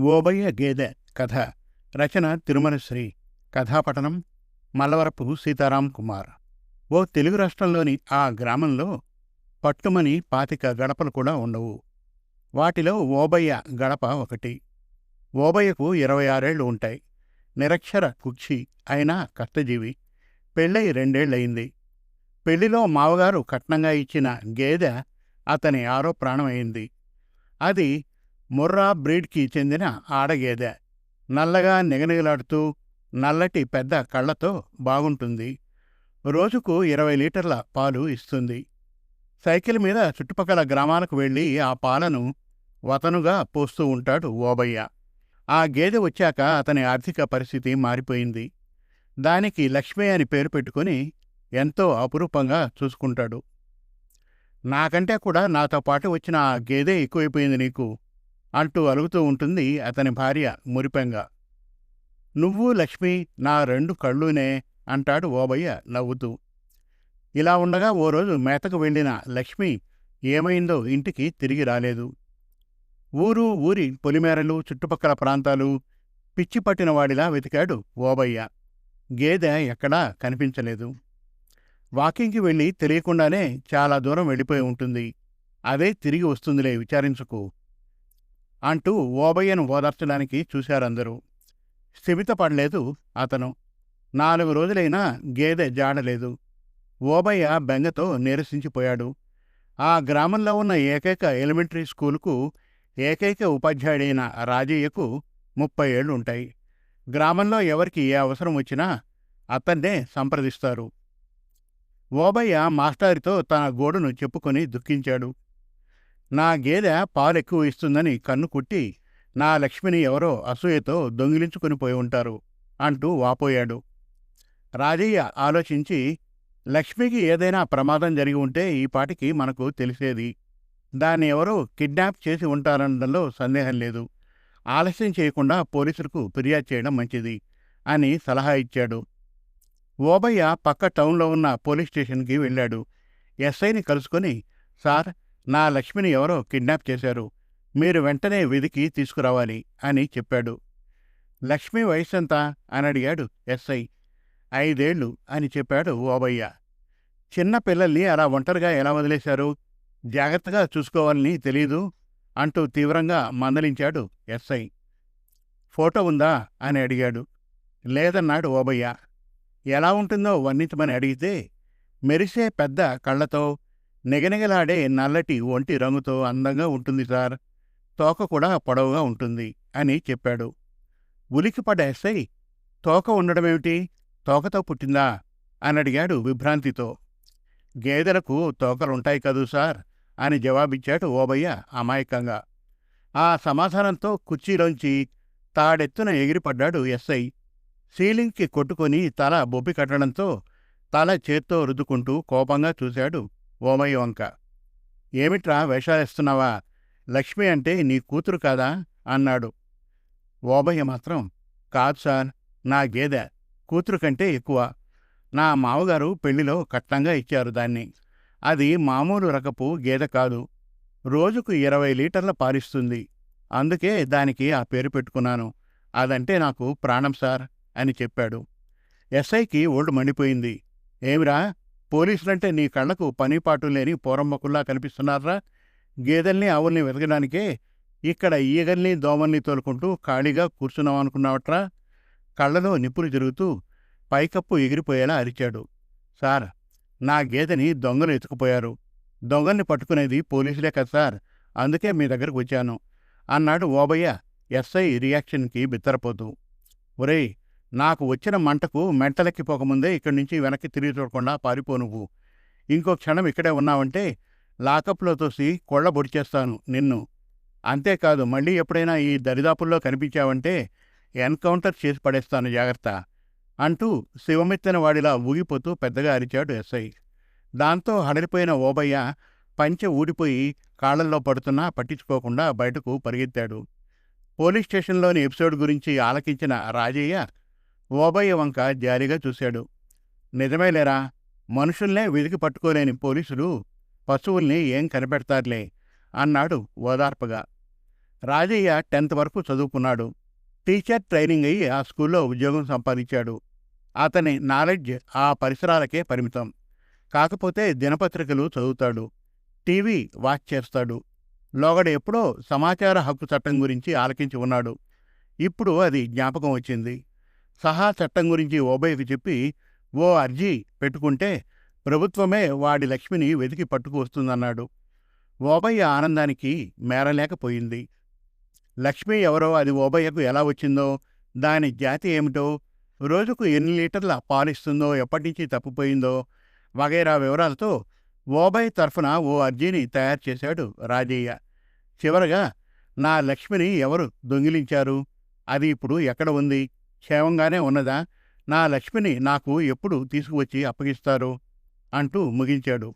ఓబయ్య గేదె కథ. రచన తిరుమలశ్రీ. కథాపఠనం మల్లవరపు సీతారాం కుమార్. ఓ తెలుగు రాష్ట్రంలోని ఆ గ్రామంలో పట్టుమని పాతిక గడపలు కూడా ఉండవు. వాటిలో ఓబయ్య గడప ఒకటి. ఓబయ్యకు ఇరవై ఆరేళ్ళు ఉంటాయి. నిరక్షర కుక్షి అయినా కష్టజీవి పెళ్ళై రెండేళ్ళయింది పెళ్ళిలో మావగారు కట్నంగా ఇచ్చిన గేదె అతని ఆరో ప్రాణమైంది. అది ముర్రా బ్రీడ్కి చెందిన ఆడగేదె. నల్లగా నిగనిగలాడుతూ నల్లటి పెద్ద కళ్ళతో బాగుంటుంది. రోజుకు ఇరవై లీటర్ల పాలు ఇస్తుంది. సైకిల్ మీద చుట్టుపక్కల గ్రామాలకు వెళ్ళి ఆ పాలను వతనుగా పోస్తూ ఉంటాడు ఓబయ్య. ఆ గేదె వచ్చాక అతని ఆర్థిక పరిస్థితి మారిపోయింది. దానికి లక్ష్మి అని పేరు పెట్టుకుని ఎంతో అపురూపంగా చూసుకుంటాడు. నాకంటే కూడా నాతో పాటు వచ్చిన ఆ గేదె ఎక్కువైపోయింది నీకు. అంటూ అలుగుతూ ఉంటుంది అతని భార్య మురిపెంగా. నువ్వు లక్ష్మి నా రెండు కళ్ళునే అంటాడు ఓబయ్య నవ్వుతూ. ఇలా ఉండగా ఓ రోజు మేతకు వెళ్ళిన లక్ష్మి ఏమైందో ఇంటికి తిరిగి రాలేదు. ఊరు ఊరి పొలిమేరలు చుట్టుపక్కల ప్రాంతాలు పిచ్చి పట్టిన వాడిలా వెతికాడు ఓబయ్య. గేదె ఎక్కడా కనిపించలేదు. వాకింగ్కి వెళ్ళి తెలియకుండానే చాలా దూరం వెళ్ళిపోయి ఉంటుంది. అదే తిరిగి వస్తుందిలే విచారించుకు. అంటూ ఓబయ్యను ఓదార్చడానికి చూశారందరూ. స్థిమితపడలేదు అతను. నాలుగు రోజులైనా గేదె జాడలేదు. ఓబయ్య బెంగతో నీరసించిపోయాడు. ఆ గ్రామంలో ఉన్న ఏకైక ఎలిమెంటరీ స్కూలుకు ఏకైక ఉపాధ్యాయుడైన రాజయ్యకు ముప్పై ఏళ్ళుంటాయి గ్రామంలో ఎవరికి ఏ అవసరం వచ్చినా అతన్నే సంప్రదిస్తారు. ఓబయ్య మాస్టారితో తన గోడును చెప్పుకొని దుఃఖించాడు. నా గేదె పాలెక్కువ ఇస్తుందని కన్ను కుట్టి నా లక్ష్మిని ఎవరో అసూయతో దొంగిలించుకుని పోయి ఉంటారు అంటూ వాపోయాడు. రాజయ్య ఆలోచించి లక్ష్మికి ఏదైనా ప్రమాదం జరిగి ఉంటే ఈ పాటికి మనకు తెలిసేది. దాన్ని ఎవరో కిడ్నాప్ చేసి ఉంటారనడంలో సందేహం లేదు. ఆలస్యం చేయకుండా పోలీసులకు ఫిర్యాదు చేయడం మంచిది అని సలహా ఇచ్చాడు. ఓబయ్య పక్క టౌన్లో ఉన్న పోలీస్ స్టేషన్కి వెళ్ళాడు. ఎస్ఐని కలుసుకొని సార్ నా లక్ష్మిని ఎవరో కిడ్నాప్ చేశారు. మీరు వెంటనే వెదికి తీసుకురావాలి అని చెప్పాడు. లక్ష్మి వయసెంత? అని అడిగాడు ఎస్ఐ. ఐదేళ్ళు అని చెప్పాడు ఓబయ్య. చిన్న పిల్లల్ని అలా ఒంటరిగా ఎలా వదిలేశారు? జాగ్రత్తగా చూసుకోవాలని తెలీదు అంటూ తీవ్రంగా మందలించాడు ఎస్ఐ. ఫోటో ఉందా? అని అడిగాడు. లేదన్నాడు ఓబయ్య. ఎలా ఉంటుందో వర్ణించమని అడిగితే మెరిసే పెద్ద కళ్ళతో నిగనిగలాడే నల్లటి ఒంటి రంగుతో అందంగా ఉంటుంది సార్. తోక కూడా పొడవుగా ఉంటుంది అని చెప్పాడు. ఉలికిపడ్డ ఎస్ఐ తోక ఉండడమేమిటి? తోకతో పుట్టిందా? అని అడిగాడు విభ్రాంతితో. గేదెలకు తోకలుంటాయి కదూ సార్? అని జవాబిచ్చాడు ఓబయ్య అమాయకంగా. ఆ సమాధానంతో కుర్చీలోంచి తాడెత్తున ఎగిరిపడ్డాడు ఎస్ఐ. సీలింగ్కి కొట్టుకొని తల బొబ్బి కట్టడంతో తల చేత్తో రుద్దుకుంటూ కోపంగా చూశాడు ఓమయ్య వంక ఏమిట్రా వేషాలేస్తున్నావా? లక్ష్మి అంటే నీ కూతురు కాదా? అన్నాడు. ఓబయ్య మాత్రం కాదు సార్ నా గేదె కూతురు కంటే ఎక్కువ. నా మామగారు పెళ్ళిలో కట్నంగా ఇచ్చారు దాన్ని. అది మామూలు రకపు గేదె కాదు. రోజుకు ఇరవై లీటర్ల పాలిస్తుంది. అందుకే దానికి ఆ పేరు పెట్టుకున్నాను. అదంటే నాకు ప్రాణం సార్ అని చెప్పాడు. ఎస్ఐకి ఓల్డ్ మండిపోయింది. ఏమిరా పోలీసులంటే నీ కళ్ళకు పనిపాటు లేని పోరమ్మకుల్లా కనిపిస్తున్నారా? గేదెల్ని ఆవుల్ని వెతకడానికే ఇక్కడ ఈగల్ని దోమల్ని తోలుకుంటూ ఖాళీగా కూర్చున్నామనుకున్నావట్రా కళ్ళలో నిప్పులు జరుగుతూ పైకప్పు ఎగిరిపోయేలా అరిచాడు. సార్ నా గేదెని దొంగలు ఎత్తుకుపోయారు. దొంగల్ని పట్టుకునేది పోలీసులే కదా సార్. అందుకే మీ దగ్గరకు వచ్చాను. అన్నాడు ఓబయ్య ఎస్ఐ రియాక్షన్కి బిత్తరపోతూ. ఒరేయ్ నాకు వచ్చిన మంటకు మెంటలెక్కిపోకముందే ఇక్కడి నుంచి వెనక్కి తిరిగి చూడకుండా పారిపో నువ్వు. ఇంకో క్షణం ఇక్కడే ఉన్నావంటే లాకప్లో తోసి కొళ్ళబొడిచేస్తాను నిన్ను. అంతేకాదు మళ్ళీ ఎప్పుడైనా ఈ దరిదాపుల్లో కనిపించావంటే ఎన్కౌంటర్ చేసి పడేస్తాను జాగ్రత్త అంటూ శివమెత్తిన వాడిలా ఊగిపోతూ పెద్దగా అరిచాడు ఎస్ఐ. దాంతో హడలిపోయిన ఓబయ్య పంచె ఊడిపోయి కాళ్ళల్లో పడుతున్నా పట్టించుకోకుండా బయటకు పరిగెత్తాడు. పోలీస్ స్టేషన్లోని ఎపిసోడ్ గురించి ఆలకించిన రాజయ్య ఓబయ్య వంక జారీగా చూశాడు. నిజమేలేరా మనుషుల్నే వెతికి పట్టుకోలేని పోలీసులు పశువుల్ని ఏం కనిపెడతారులే అన్నాడు ఓదార్పగా. రాజయ్య టెన్త్ వరకు చదువుకున్నాడు. టీచర్ ట్రైనింగ్ అయ్యి ఆ స్కూల్లో ఉద్యోగం సంపాదించాడు. అతని నాలెడ్జ్ ఆ పరిసరాలకే పరిమితం. కాకపోతే దినపత్రికలు చదువుతాడు. టీవీ వాచ్ చేస్తాడు. లోగడ ఎప్పుడో సమాచార హక్కు చట్టం గురించి ఆలకించి ఉన్నాడు. ఇప్పుడు అది జ్ఞాపకం వచ్చింది. సహా చట్టం గురించి ఓబయ్యకు చెప్పి ఓ అర్జీ పెట్టుకుంటే ప్రభుత్వమే వాడి లక్ష్మిని వెతికి పట్టుకువస్తుందన్నాడు. ఓబయ్య ఆనందానికి మేరలేకపోయింది. లక్ష్మి ఎవరో అది ఓబయ్యకు ఎలా వచ్చిందో దాని జాతి ఏమిటో రోజుకు ఎన్ని లీటర్ల పాలిస్తుందో ఎప్పటినుంచి తప్పిపోయిందో వగైరా వివరాలతో ఓబయ్ తరఫున ఓ అర్జీని తయారు చేశాడు రాజయ్య. చివరగా నా లక్ష్మిని ఎవరు దొంగిలించారు? అది ఇప్పుడు ఎక్కడ ఉంది? క్షేమంగానే ఉన్నదా? నా లక్ష్మిని నాకు ఎప్పుడు తీసుకువచ్చి అప్పగిస్తారు? అంటూ ముగించాడు.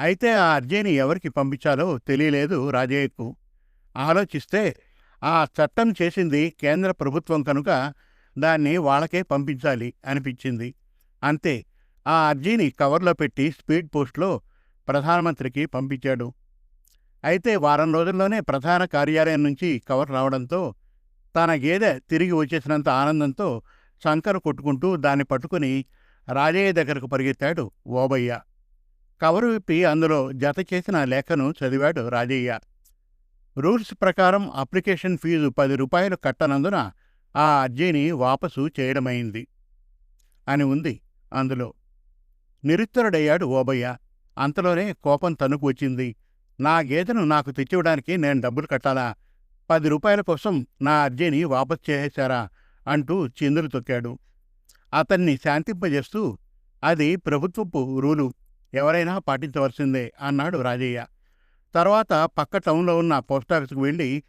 అయితే ఆ అర్జీని ఎవరికి పంపించాలో తెలియలేదు రాజయ్యకు. ఆలోచిస్తే ఆ చట్టం చేసింది కేంద్ర ప్రభుత్వం కనుక దాన్ని వాళ్ళకే పంపించాలి అనిపించింది. అంతే ఆ అర్జీని కవర్లో పెట్టి స్పీడ్ పోస్ట్లో ప్రధానమంత్రికి పంపించాడు. అయితే వారం రోజుల్లోనే ప్రధాన కార్యాలయం నుంచి కవర్ రావడంతో తన గేదె తిరిగి వచ్చేసినంత ఆనందంతో శంకర్ కొట్టుకుంటూ దాన్ని పట్టుకుని రాజయ్య దగ్గరకు పరిగెత్తాడు ఓబయ్య. కవరు విప్పి అందులో జత చేసిన లేఖను చదివాడు రాజయ్య. రూల్స్ ప్రకారం అప్లికేషన్ ఫీజు పది రూపాయలు కట్టనందున ఆ అర్జీని వాపసు చేయడమైంది అని ఉంది అందులో. నిరుత్తరుడయ్యాడు ఓబయ్య. అంతలోనే కోపం తనుకు వచ్చింది. నా గేదెను నాకు తెచ్చివ్వడానికి నేను డబ్బులు కట్టాలా? పది రూపాయల కోసం నా అర్జీని వాపస్ చేసేశారా అంటూ చిందులు తొక్కాడు. అతన్ని శాంతింపజేస్తూ అది ప్రభుత్వపు రూలు ఎవరైనా పాటించవలసిందే అన్నాడు రాజయ్య. తర్వాత పక్క టౌన్లో ఉన్న పోస్టాఫీసుకు వెళ్ళి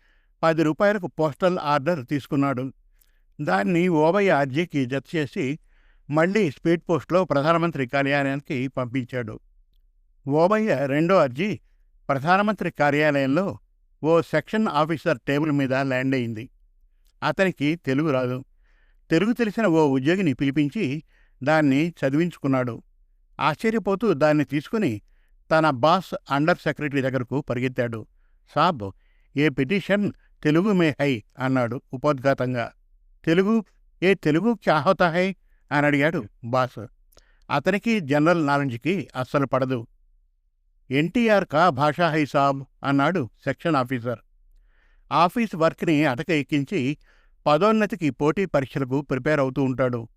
పది రూపాయలకు పోస్టల్ ఆర్డర్ తీసుకున్నాడు. దాన్ని ఓబయ్య అర్జీకి జత చేసి మళ్ళీ స్పీడ్ పోస్ట్లో ప్రధానమంత్రి కార్యాలయానికి పంపించాడు. ఓబయ్య రెండో అర్జీ ప్రధానమంత్రి కార్యాలయంలో ఓ సెక్షన్ ఆఫీసర్ టేబుల్ మీద ల్యాండ్ అయింది. అతనికి తెలుగు రాదు. తెలుగు తెలిసిన ఓ ఉద్యోగిని పిలిపించి దాన్ని చదివించుకున్నాడు. ఆశ్చర్యపోతూ దాన్ని తీసుకుని తన బాస్ అండర్ సెక్రటరీ దగ్గరకు పరిగెత్తాడు. సాబ్ ఏ పిటిషన్ తెలుగు మే హై అన్నాడు ఉపోద్ఘాతంగా. తెలుగు ఏ తెలుగు క్యా హోతా హై? అని అడిగాడు బాస్. అతనికి జనరల్ నాలెడ్జ్కి అస్సలు పడదు. ఎన్టీఆర్ కా భాషా హై సాబ్ అన్నాడు సెక్షన్ ఆఫీసర్. ఆఫీస్ వర్క్ని అటక ఎక్కించి పదోన్నతికి పోటీ పరీక్షలకు ప్రిపేర్ అవుతూ ఉంటాడు.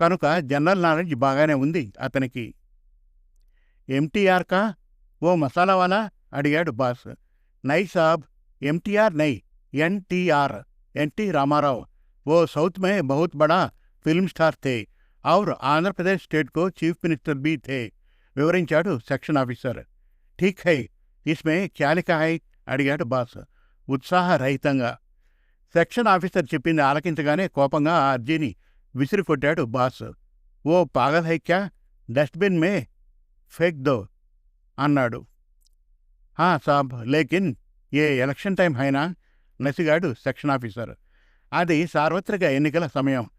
కనుక జనరల్ నాలెడ్జ్ బాగానే ఉంది అతనికి. ఎంటీఆర్ కా? ఓ మసాలావాలా అడిగాడు బాస్. నై సాబ్ ఎంటీఆర్ నై ఎన్టీఆర్ ఎన్టీ రామారావు. ఓ సౌత్ మే బహుత్ బడా ఫిల్మ్ స్టార్ థే ఔర్ ఆంధ్రప్రదేశ్ స్టేట్కో చీఫ్ మినిస్టర్ బి థే వివరించాడు సెక్షన్ ఆఫీసర్. ఠీక్ హై ఇస్మే క్యాలికా హై అడిగాడు బాస్. ఉత్సాహరహితంగా. సెక్షన్ ఆఫీసర్ చెప్పింది ఆలకించగానే కోపంగా ఆ అర్జీని విసిరికొట్టాడు బాస్. ఓ పాగల్ హైక్యా? డస్ట్బిన్ మే? ఫేక్ దో? అన్నాడు. హా సాబ్ లేకిన్ ఏ ఎలక్షన్ టైం అయినా నసిగాడు సెక్షన్ ఆఫీసర్. అది సార్వత్రిక ఎన్నికల సమయం.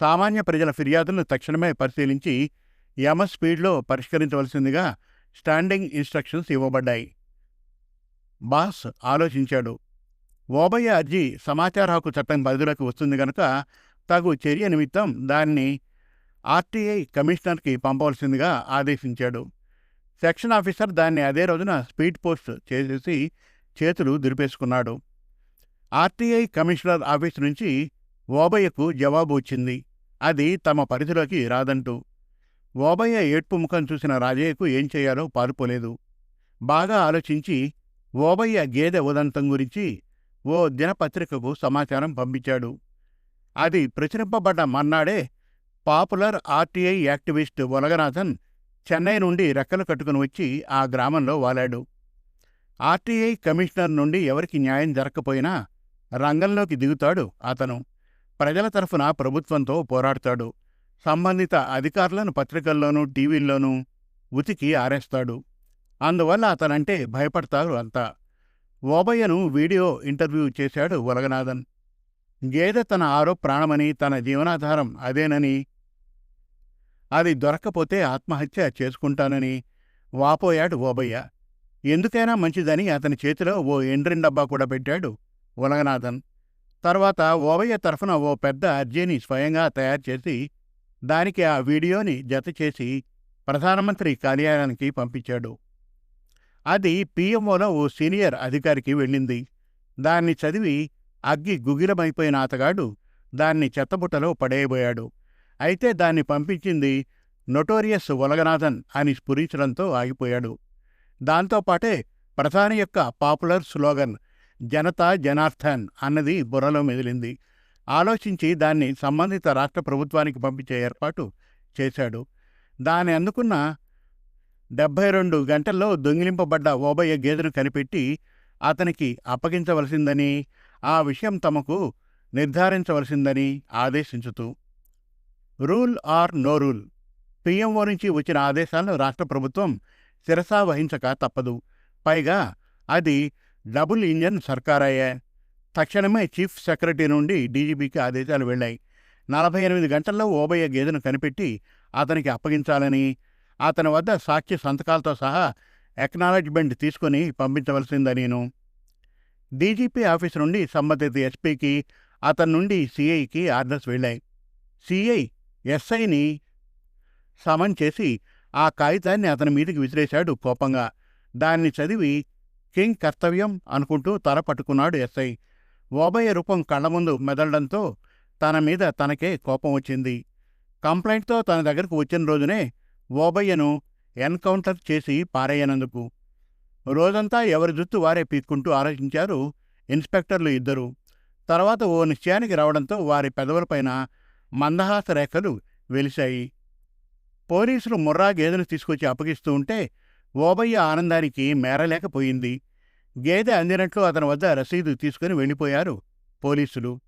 సామాన్య ప్రజల ఫిర్యాదులను తక్షణమే పరిశీలించి యమ స్పీడ్లో పరిష్కరించవలసిందిగా స్టాండింగ్ ఇన్స్ట్రక్షన్స్ ఇవ్వబడ్డాయి. బాస్ ఆలోచించాడు. ఓబయ్య అర్జీ సమాచార హక్కు చట్టం పరిధిలోకి వస్తుంది గనుక తగు చర్య నిమిత్తం దాన్ని ఆర్టీఐ కమిషనర్కి పంపవలసిందిగా ఆదేశించాడు. సెక్షన్ ఆఫీసర్ దాన్ని అదే రోజున స్పీడ్ పోస్ట్ చేసేసి చేతులు దురిపేసుకున్నాడు ఆర్టీఐ కమిషనర్ ఆఫీస్ నుంచి ఓబయ్యకు జవాబు వచ్చింది. అది తమ పరిధిలోకి రాదంటూ ఓబయ్య ఏడ్పు ముఖం చూసిన రాజయ్యకు ఏం చేయాలో పాలుపోలేదు బాగా ఆలోచించి ఓబయ్య గేదె ఉదంతం గురించి ఓ దినపత్రికకు సమాచారం పంపించాడు. అది ప్రచురింపబడ్డ మర్నాడే popular RTI activist Valaganathan Chennai నుండి రెక్కలు కట్టుకుని వచ్చి ఆ గ్రామంలో వాలాడు. ఆర్టీఐ కమిషనర్ నుండి ఎవరికి న్యాయం జరగకపోయినా రంగంలోకి దిగుతాడు అతను. ప్రజల తరఫున ప్రభుత్వంతో పోరాడతాడు. సంబంధిత అధికారులను పత్రికల్లోనూ టీవీల్లోనూ ఉతికి ఆరేస్తాడు. అందువల్ల అతనంటే భయపడతారు అంతా. ఓబయ్యను వీడియో ఇంటర్వ్యూ చేశాడు వలగనాథన్ గేదె తన ఆరో ప్రాణమని తన జీవనాధారం అదేనని అది దొరక్కపోతే ఆత్మహత్య చేసుకుంటానని వాపోయాడు ఓబయ్య. ఎందుకైనా మంచిదని అతని చేతిలో ఓ ఎండ్రిన్ డబ్బా కూడా పెట్టాడు ఉలగనాథన్ తర్వాత ఓవయ్య తరఫున ఓ పెద్ద అర్జీని స్వయంగా తయారు చేసి దానికి ఆ వీడియోని జత చేసి ప్రధానమంత్రి కార్యాలయానికి పంపించాడు. అది పిఎంఓలో ఓ సీనియర్ అధికారికి వెళ్ళింది. దాన్ని చదివి అగ్గి గుగిలమైపోయిన అతగాడు దాన్ని చెత్తబుట్టలో పడేయబోయాడు. అయితే దాన్ని పంపించింది నొటోరియస్ ఒలగనాథన్ అని స్ఫురించడంతో ఆగిపోయాడు. దాంతోపాటే ప్రధాని యొక్క పాపులర్ స్లోగన్ జనతా జనార్థన్ అన్నది బుర్రలో మెదిలింది. ఆలోచించి దాన్ని సంబంధిత రాష్ట్ర ప్రభుత్వానికి పంపించే ఏర్పాటు చేశాడు. దాని అందుకున్న డెబ్భై రెండు గంటల్లో దొంగిలింపబడ్డ ఓబయ్య గేదెను కనిపెట్టి అతనికి అప్పగించవలసిందని ఆ విషయం తమకు నిర్ధారించవలసిందని ఆదేశించుతూ. Rule or no rule. PMO నుంచి వచ్చిన ఆదేశాలను రాష్ట్ర ప్రభుత్వం శిరసా వహించక తప్పదు. పైగా అది డబుల్ ఇంజన్ సర్కారయ్యే. తక్షణమే చీఫ్ సెక్రటరీ నుండి డీజీపీకి ఆదేశాలు వెళ్ళాయి నలభై ఎనిమిది గంటల్లో ఓబయ్య గేదెను కనిపెట్టి అతనికి అప్పగించాలని అతని వద్ద సాక్షి సంతకాలతో సహా ఎక్నాలజ్మెంట్ తీసుకుని పంపించవలసిందనేను డీజీపీ ఆఫీస్ నుండి సంబంధిత ఎస్పీకి అతని నుండి సిఐకి ఆర్డర్స్ వెళ్ళాయి. సిఐ ఎస్ఐని సమన్ చేసి ఆ కాగితాన్ని అతని మీదికి విసిరేశాడు కోపంగా. దాన్ని చదివి కింగ్ కర్తవ్యం అనుకుంటూ తల పట్టుకున్నాడు ఎస్ఐ. ఓబయ్య రూపం కళ్ళ ముందు మెదలడంతో తన మీద తనకే కోపం వచ్చింది. కంప్లైంట్తో తన దగ్గరకు వచ్చిన రోజునే ఓబయ్యను ఎన్కౌంటర్ చేసి పారేయనందుకు. రోజంతా ఎవరి జుత్తు వారే పీక్కుంటూ ఆలోచించారు ఇన్స్పెక్టర్లు ఇద్దరు. తర్వాత ఓ నిశ్చయానికి రావడంతో వారి పెదవులపైన మందహాస రేఖలు వెలిశాయి. పోలీసులు ముర్రా గేదెను తీసుకొచ్చి అప్పగిస్తూ ఉంటే ఓబయ్య ఆనందానికి మేరలేకపోయింది. గేదె అందినట్లు అతని వద్ద రసీదు తీసుకుని వెళ్ళిపోయారు పోలీసులు.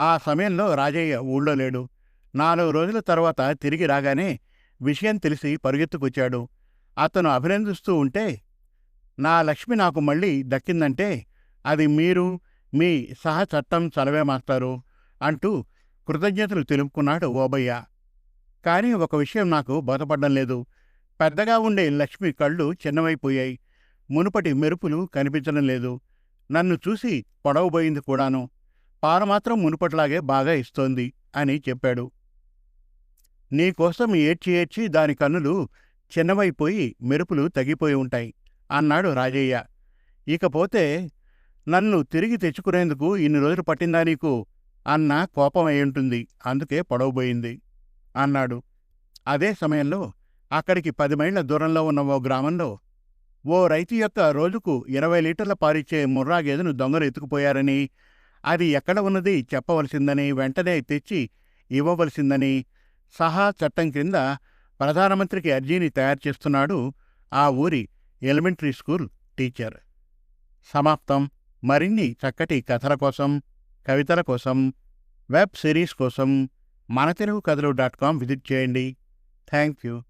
ఆ సమయంలో రాజయ్య ఊళ్ళో లేడు. నాలుగు రోజుల తర్వాత తిరిగి రాగానే విషయం తెలిసి పరుగెత్తుకొచ్చాడు. అతను అభినందిస్తూ ఉంటే నా లక్ష్మి నాకు మళ్ళీ దక్కిందంటే అది మీరు మీ సహ చట్టం చలవే మాస్తారు అంటూ కృతజ్ఞతలు తెలుపుకున్నాడు ఓబయ్య. కానీ ఒక విషయం నాకు బోధపడడం లేదు. పెద్దగా ఉండే లక్ష్మి కళ్ళు చిన్నవైపోయాయి. మునుపటి మెరుపులు కనిపించడం లేదు. నన్ను చూసి పొడవబోయింది కూడాను. పాలు మాత్రం మునుపట్లాగే బాగా ఇస్తోంది అని చెప్పాడు. నీకోసం ఏడ్చి ఏడ్చి దాని కన్నులు చిన్నవైపోయి మెరుపులు తగ్గిపోయి ఉంటాయి అన్నాడు రాజయ్య. ఇకపోతే నన్ను తిరిగి తెచ్చుకునేందుకు ఇన్ని రోజులు పట్టిందా నీకు? అన్న కోపం అయ్యుంటుంది ఉంటుంది అందుకే పొడవబోయింది అన్నాడు. అదే సమయంలో అక్కడికి పది మైళ్ళ దూరంలో ఉన్న ఓ గ్రామంలో ఓ రైతు యొక్క రోజుకు ఇరవై లీటర్ల పారిచ్చే ముర్రా గేదెను దొంగలు ఎత్తుకుపోయారని అది ఎక్కడ ఉన్నది చెప్పవలసిందని వెంటనే తెచ్చి ఇవ్వవలసిందని సహా చట్టం క్రింద ప్రధానమంత్రికి అర్జీని తయారు చేస్తున్నాడు ఆ ఊరి ఎలిమెంటరీ స్కూల్ టీచర్. సమాప్తం. మరిన్ని చక్కటి కథల కోసం కవితల కోసం వెబ్ సిరీస్ కోసం మన తెలుగు కథలు డాట్ కామ్ విజిట్ చేయండి. Thank you